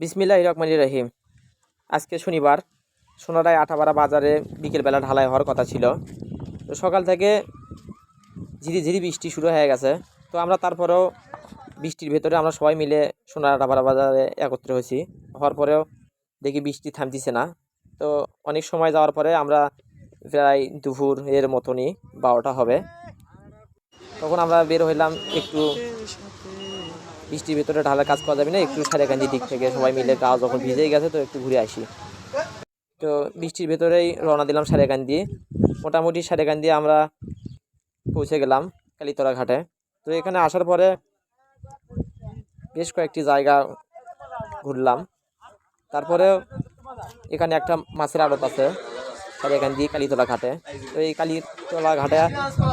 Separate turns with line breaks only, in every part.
বিসমিল্লাহ রহমান রহিম। আজকে শনিবার, সোনারায় আটাপাড়া বাজারে বিকেলবেলা ঢালাই হওয়ার কথা ছিল। তো সকাল থেকে ঝিরি ঝিরি বৃষ্টি শুরু হয়ে গেছে। তো আমরা তারপরেও বৃষ্টির ভেতরে আমরা সবাই মিলে সোনার আটাপাড়া বাজারে একত্র হয়েছি। হওয়ার পরেও দেখি বৃষ্টি থামতিছে না। তো অনেক সময় যাওয়ার পরে আমরা প্রায় দুপুর এর মতনই বারোটা হবে। তখন আমরা বের হইলাম একটু বৃষ্টির ভিতরে ঢালার কাজ করা যাবে না, একটু সারেকান্দি দিক থেকে সবাই মিলে গা যখন ভিজেই গেছে তো একটু ঘুরে আসি। তো বৃষ্টির ভেতরেই রওনা দিলাম সারেকান্দি মোটামুটি সারেকান্দি আমরা পৌঁছে গেলাম কালীতলা ঘাটে। তো এখানে আসার পরে বেশ কয়েকটি জায়গা ঘুরলাম। তারপরে এখানে একটা মাছের আড়ত আছে সারেকান্দি কালীতলা ঘাটে। তো এই কালীতলা ঘাটে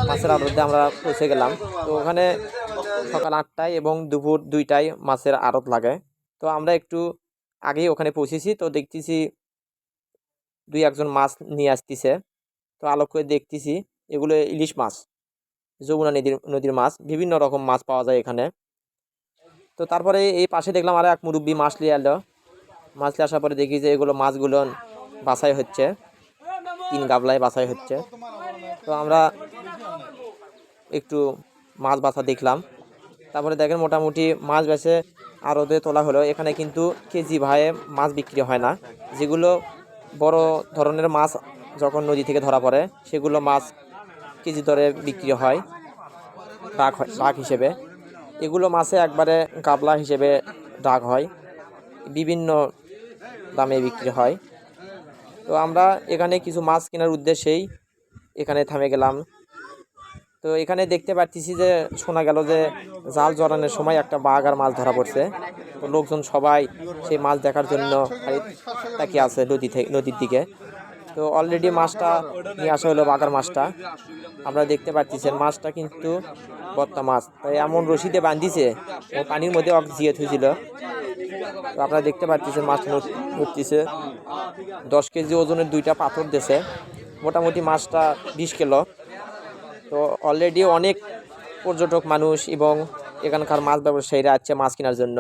মাছের আড়তে আমরা পৌঁছে গেলাম। তো ওখানে সকাল আটটায় এবং দুপুর দুইটায় মাছের আড়ত লাগে। তো আমরা একটু আগেই ওখানে পৌঁছেছি, তো দেখতেছি দুই একজন মাছ নিয়ে আসতেছে। তো আলোক করে দেখতেছি এগুলো ইলিশ মাছ, যমুনা নদীর নদীর মাছ, বিভিন্ন রকম মাছ পাওয়া যায় এখানে। তো তারপরে এই পাশে দেখলাম আর এক মুরব্বী মাছ নিয়ে এলো। মাছ নিয়ে আসার পরে দেখি যে এগুলো মাছগুলো বাছাই হচ্ছে, তিন গাবলায় বাছাই হচ্ছে। তো আমরা একটু মাছ বাছা দেখলাম। তারপরে দেখেন মোটামুটি মাছ বেছে আরতে তোলা হলো। এখানে কিন্তু কেজি ভায়ে মাছ বিক্রি হয় না। যেগুলো বড় ধরনের মাছ যখন নদী থেকে ধরা পড়ে, সেগুলো মাছ কেজি দরে বিক্রি হয় ডাক হয় ডাক হিসেবে। এগুলো মাছে একবারে গাবলা হিসেবে ডাক হয়, বিভিন্ন দামে বিক্রি হয়। তো আমরা এখানে কিছু মাছ কেনার উদ্দেশ্যেই এখানে থামে গেলাম। তো এখানে দেখতে পাচ্ছি যে শোনা গেল যে জাল জড়ানোর সময় একটা বাঘ আর মাছ ধরা পড়ছে। তো লোকজন সবাই সেই মাছ দেখার জন্য তাকিয়ে আছে নদী থেকে নদীর দিকে। তো অলরেডি মাছটা নিয়ে আসা হলো বাঘার মাছটা। আমরা দেখতে পাচ্ছি মাছটা কিন্তু বত্তা মাছ। তাই এমন রশিদে বান্ধিছে ও পানির মধ্যে অক জিয়ে থুছিল তো আপনারা দেখতে পাচ্ছেন মাছ উঠতেছে দশ কেজি ওজনের দুইটা পাথর দিছে। মোটামুটি মাছটা বিশ কিলো। তো অলরেডি অনেক পর্যটক মানুষ এবং এখানকার মাছ ব্যবসায়ীরা আছে মাছ কেনার জন্য।